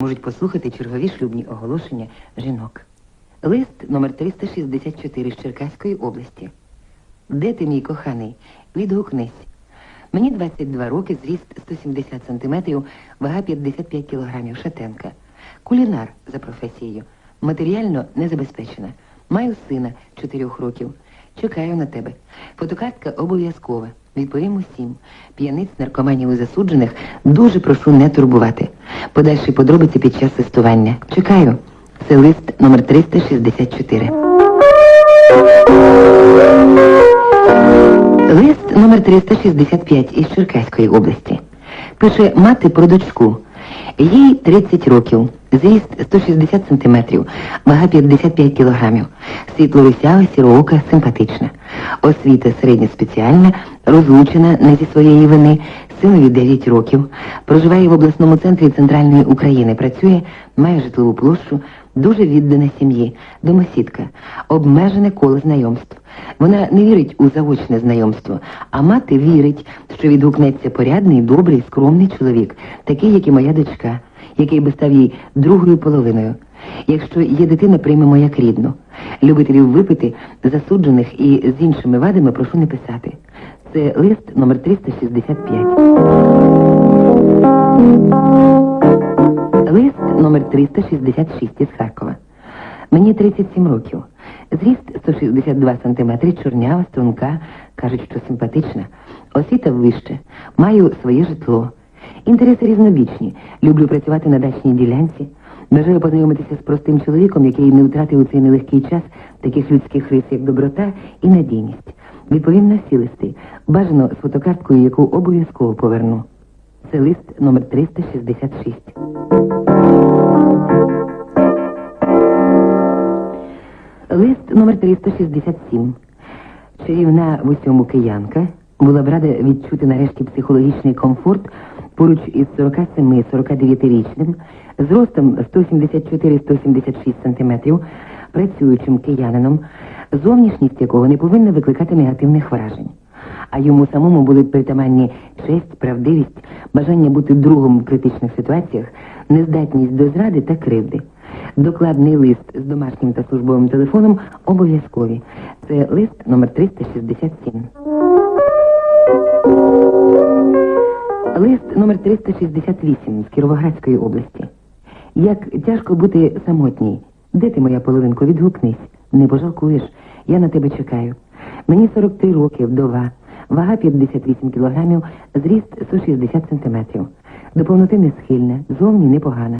можуть послухати чергові шлюбні оголошення жінок. Лист номер 364 з Черкаської області. Де ти, мій коханий? Відгукнись. Мені 22 роки, зріст 170 сантиметрів, вага 55 кілограмів, шатенка. Кулінар за професією. Матеріально незабезпечена. Маю сина 4 років. Чекаю на тебе. Фотокартка обов'язкова. Відповім усім. П'яниць, наркоманів і засуджених дуже прошу не турбувати. Подальші подробиці під час листування. Чекаю. Це лист номер 364. Лист номер 365 із Черкаської області. Пише мати про дочку. Їй 30 років, зріст 160 сантиметрів, вага 55 кілограмів, світлорусява, сіроока, симпатична. Освіта середньоспеціальна, розлучена не зі своєї вини, синові 9 років, проживає в обласному центрі Центральної України, працює, має житлову площу, дуже віддана сім'ї, домосідка, обмежене коло знайомств. Вона не вірить у заочне знайомство, а мати вірить, що відгукнеться порядний, добрий, скромний чоловік, такий, як і моя дочка, який би став їй другою половиною. Якщо є дитина, приймемо як рідну. Любителів випити, засуджених і з іншими вадами прошу не писати. Це лист номер 365. Номер 366 із Харкова. Мені 37 років. Зріст 162 сантиметри, чорнява, струнка, кажуть, що симпатична. Освіта вище. Маю своє житло. Інтереси різнобічні. Люблю працювати на дачній ділянці. Бажаю познайомитися з простим чоловіком, який не втратив у цей нелегкий час таких людських рис, як доброта і надійність. Відповім на всі листи. Бажано з фотокарткою, яку обов'язково поверну. Це лист номер 366. Лист номер 367. Чарівна в усьому киянка була б рада відчути нарешті психологічний комфорт поруч із 47-49-річним, зростом 174-176 сантиметрів, працюючим киянином, зовнішність якого не повинна викликати негативних вражень. А йому самому були притаманні честь, правдивість, бажання бути другом в критичних ситуаціях, нездатність до зради та кривди. Докладний лист з домашнім та службовим телефоном обов'язкові. Це лист номер 367. Лист номер 368 з Кіровоградської області. Як тяжко бути самотній. Де ти, моя половинко, відгукнись? Не пожалкуєш. Я на тебе чекаю. Мені 43 роки, вдова. Вага 58 кілограмів, зріст 160 сантиметрів. До повноти не схильна, зовні непогана.